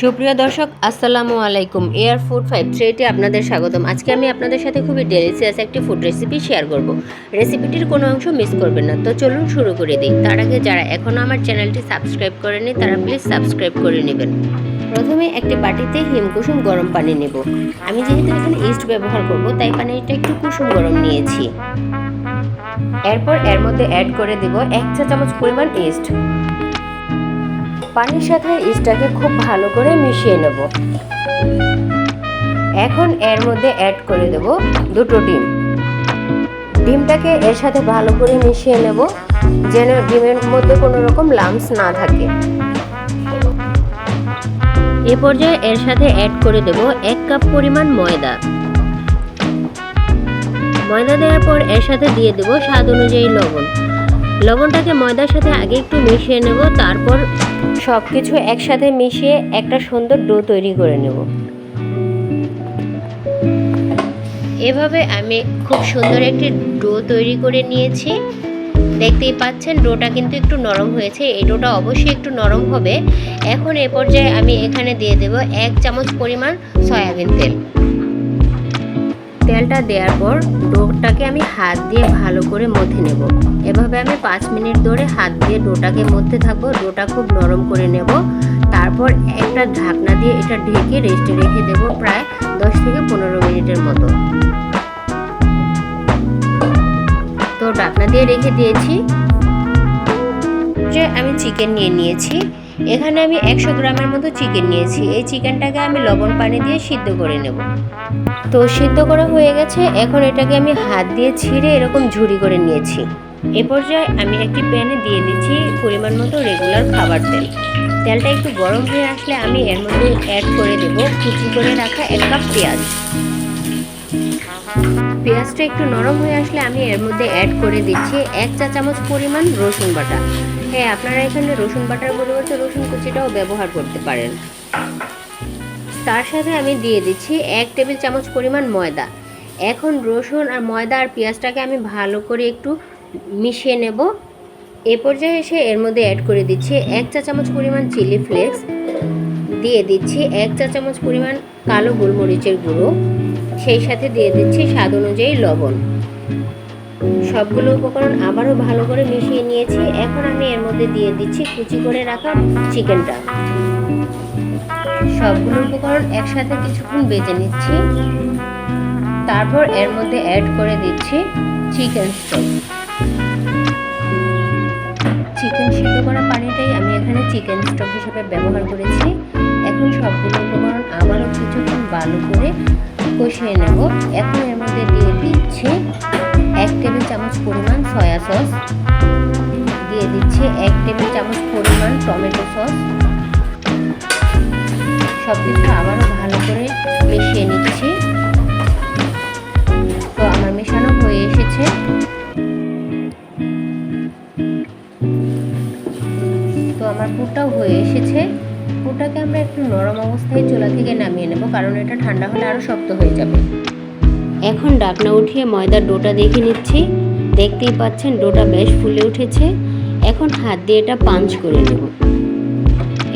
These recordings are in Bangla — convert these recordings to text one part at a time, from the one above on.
সুপ্রিয় দর্শক, আসসালামু আলাইকুম। এয়ার ফুড ফাইভ থ্রিটি আপনাদের স্বাগতম। আজকে আমি আপনাদের সাথে খুবই ডেলিসিয়াস একটি ফুড রেসিপি শেয়ার করব। রেসিপিটির কোনো অংশ মিস করবেন না। তো চলুন শুরু করে দিই। তার আগে যারা এখনও আমার চ্যানেলটি সাবস্ক্রাইব করেনি তারা প্লিজ সাবস্ক্রাইব করে নেবেন। প্রথমে একটি বাটিতে হিমকুসুম গরম পানি নেব। আমি যেহেতু এখানে ইস্ট ব্যবহার করব, তাই পানিটা একটু কুসুম গরম নিয়েছি। এরপর এর মধ্যে অ্যাড করে দেব এক চা চামচ পরিমাণ ইস্ট পানির সাথে ইস্টটাকে খুব ভালো করে মিশিয়ে নেব। এখন এর মধ্যে অ্যাড করে দেব দুটো ডিম। ডিমটাকে এর সাথে ভালো করে মিশিয়ে নেব, যেন ডিমের মধ্যে কোনো রকম লামস না থাকে। এ পর্যায়ে এর সাথে অ্যাড করে দেব এক কাপ পরিমাণ ময়দা। ময়দা দেওয়ার পর এর সাথে দিয়ে দেব স্বাদ অনুযায়ী লবণ। লবণটাকে ময়দার সাথে আগে একটু মিশিয়ে নেব, তারপর সব কিছু একসাথে মিশিয়ে একটা সুন্দর ডো তৈরি করে নেব। এভাবে আমি খুব সুন্দর একটি ডো তৈরি করে নিয়েছি। দেখতেই পাচ্ছেন, ডোটা কিন্তু একটু নরম হয়েছে। এই ডোটা অবশ্যই একটু নরম হবে। এখন এ পর্যায়ে আমি এখানে দিয়ে দেব এক চামচ পরিমাণ সয়াবিন তেল। তেলটা দেওয়ার পর ডোটাকে আমি হাত দিয়ে ভালো করে মথে নেব। এভাবে আমি পাঁচ মিনিট ধরে হাত দিয়ে ডোটাকে মধ্যে থাকব। ডোটা খুব নরম করে নেব। তারপর একটা ঢাকনা দিয়ে এটা ঢেকে রেস্টে রেখে দেব প্রায় দশ থেকে পনেরো মিনিটের মতো। তো ঢাকনা দিয়ে রেখে দিয়েছি। যে আমি চিকেন নিয়ে নিয়েছি। এখানে আমি একশো গ্রামের মতো চিকেন নিয়েছি। এই চিকেনটাকে আমি লবণ পানি দিয়ে সিদ্ধ করে নেব। তো সিদ্ধ করা হয়ে গেছে। এখন এটাকে আমি হাত দিয়ে ছিঁড়ে এরকম ঝুড়ি করে নিয়েছি। এ পর্যায়ে আমি একটি প্যানে দিয়ে দিচ্ছি পরিমাণ মতো রেগুলার খাবার তেল। তেলটা একটু গরম হয়ে আসলে আমি এর মধ্যে অ্যাড করে দেবো। কুচি করে রাখা এক কাপ পেঁয়াজ। পেঁয়াজটা একটু নরম হয়ে আসলে আমি এর মধ্যে অ্যাড করে দিচ্ছি এক চা চামচ পরিমাণ রসুন বাটা। হ্যাঁ আপনারা এখানে রসুন বাটার পরিবর্তে রসুন কুচিটাও ব্যবহার করতে পারেন। তার সাথে আমি দিয়ে দিচ্ছি এক টেবিল চামচ পরিমাণ ময়দা। এখন রসুন আর ময়দা আর পেঁয়াজটাকে আমি ভালো করে একটু মিশিয়ে নেব। এ পর্যায়ে এসে এর মধ্যে অ্যাড করে দিচ্ছি এক চা চামচ পরিমাণ চিলি ফ্লেক্স দিয়ে দিচ্ছি এক চা চামচ পরিমাণ কালো গোলমরিচের গুঁড়ো, সেই সাথে দিয়ে দিচ্ছি স্বাদ অনুযায়ী লবণ। সবগুলো উপকরণ আবারও ভালো করে মিশিয়ে নিয়েছি। এখন আমি এর মধ্যে দিয়ে দিচ্ছি কুচি করে রাখা চিকেনটা। সবগুলো উপকরণ একসাথে কিছুক্ষণ বেজে নিচ্ছি। তারপর এর মধ্যে অ্যাড করে দিচ্ছি চিকেন স্টক চিকেন সিদ্ধ করা পানিটাই আমি এখানে চিকেন স্টক হিসেবে ব্যবহার করেছি। এখন সবগুলো উপকরণ আবারও কিছুক্ষণ ভালো করে কষিয়ে নেব। এখন এর মধ্যে দিয়ে দিচ্ছি এক টেবিল চামচ পরিমাণ সয়া সস। দিয়ে দিচ্ছি এক টেবিল চামচ পরিমাণ টমেটো সস। সব কিছু আবারও ভালো করে মিশিয়ে নিচ্ছি। একটু নরম অবস্থায় চুলা থেকে নামিয়ে নেব, কারণ এটা ঠান্ডা হলে আরও শক্ত হয়ে যাবে। এখন ডাকনা উঠিয়ে ময়দার ডোটা দেখে নিচ্ছি। দেখতেই পাচ্ছেন ডোটা বেশ ফুলে উঠেছে। এখন হাত দিয়ে এটা পাঞ্চ করে নেব।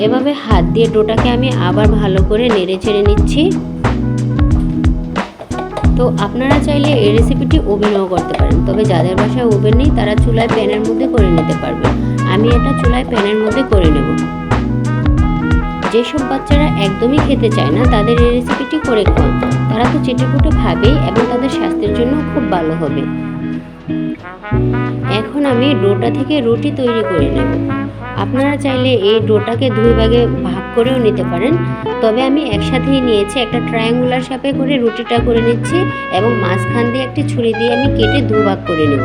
এভাবে হাত দিয়ে ডোটাকে আমি আবার ভালো করে নেড়ে চেড়ে নিচ্ছি। তো আপনারা চাইলে এই রেসিপিটি ওভেনেও করতে পারেন, তবে যাদের বাসায় ওভেন নেই, তারা চুলায় প্যানের মধ্যে করে নিতে পারবে। আমি এটা চুলায় প্যানের মধ্যে করে নেব। যেসব বাচ্চারা একদমই খেতে চায় না, তাদের এই রেসিপিটি করে খাওয়ান তারা তো চেটেপুটে খাবেই এবং তাদের স্বাস্থ্যের জন্য খুব ভালো হবে। এখন আমি ডোটা থেকে রুটি তৈরি করে নেব। আপনারা চাইলে এই ডোটাকে দুই ভাগে ভাগ করেও নিতে পারেন। তবে আমি একসাথেই নিয়েছি, একটা ট্রায়াঙ্গুলার সাপে করে রুটিটা করে নিচ্ছি এবং মাঝখান দিয়ে একটি ছুরি দিয়ে আমি কেটে দু ভাগ করে নেব।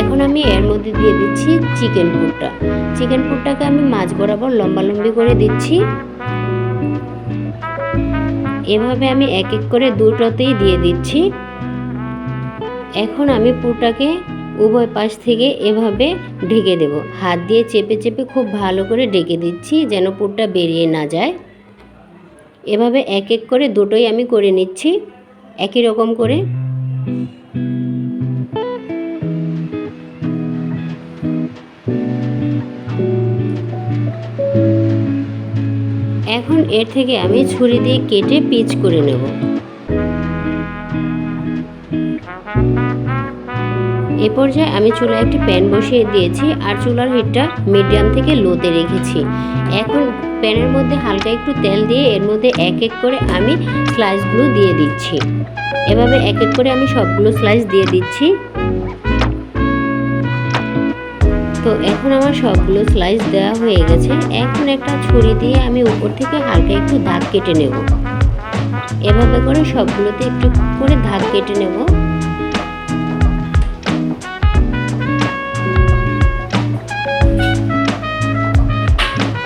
এখন আমি এর মধ্যে দিয়ে দিচ্ছি চিকেন পুরটা। চিকেন পুরটাকে আমি মাছ বরাবর লম্বা লম্বি করে দিচ্ছি। এভাবে আমি এক এক করে দুটোতেই দিয়ে দিচ্ছি। এখন আমি পুরটাকে উভয় পাশ থেকে এভাবে ঢেকে দেব। হাত দিয়ে চেপে চেপে খুব ভালো করে ঢেকে দিচ্ছি যেন পুরটা বেরিয়ে না যায়। এভাবে এক এক করে দুটোই আমি করে নিচ্ছি। একই রকম করে। এর থেকে আমি ছুরি দিয়ে কেটে পিচ করে নেব। এ পর্যায়ে আমি চুলায় একটি প্যান বসিয়ে দিয়েছি আর চুলার হিটটা মিডিয়াম থেকে লোতে রেখেছি। এখন প্যানের মধ্যে হালকা একটু তেল দিয়ে এর মধ্যে এক এক করে আমি স্লাইসগুলো দিয়ে দিচ্ছি। এভাবে এক এক করে আমি সবগুলো স্লাইস দিয়ে দিচ্ছি। তো এখন আমার সবগুলো স্লাইস দেওয়া হয়ে গেছে। এখন একটা ছুরি দিয়ে আমি উপর থেকে হালকা একটু দাগ কেটে নেব। এভাবে করে সবগুলোতে একটু করে দাগ কেটে নেব।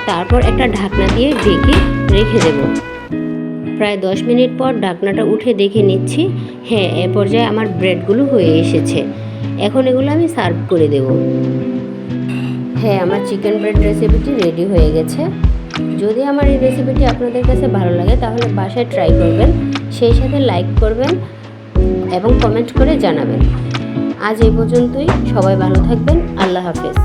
তারপর একটা ঢাকনা দিয়ে ঢেকে রেখে দেব। প্রায় দশ মিনিট পর ঢাকনাটা উঠে দেখে নিচ্ছি হ্যাঁ এ পর্যায়ে আমার ব্রেডগুলো হয়ে এসেছে। এখন এগুলো আমি সার্ভ করে দেব। হ্যাঁ আমার চিকেন ব্রেড রেসিপিটি রেডি হয়ে গেছে। যদি আমার এই রেসিপিটি আপনাদের কাছে ভালো লাগে, তাহলে বাসায় ট্রাই করবেন, সেই সাথে লাইক করবেন এবং কমেন্ট করে জানাবেন। আজ এই পর্যন্তই, সবাই ভালো থাকবেন, আল্লাহ হাফেজ।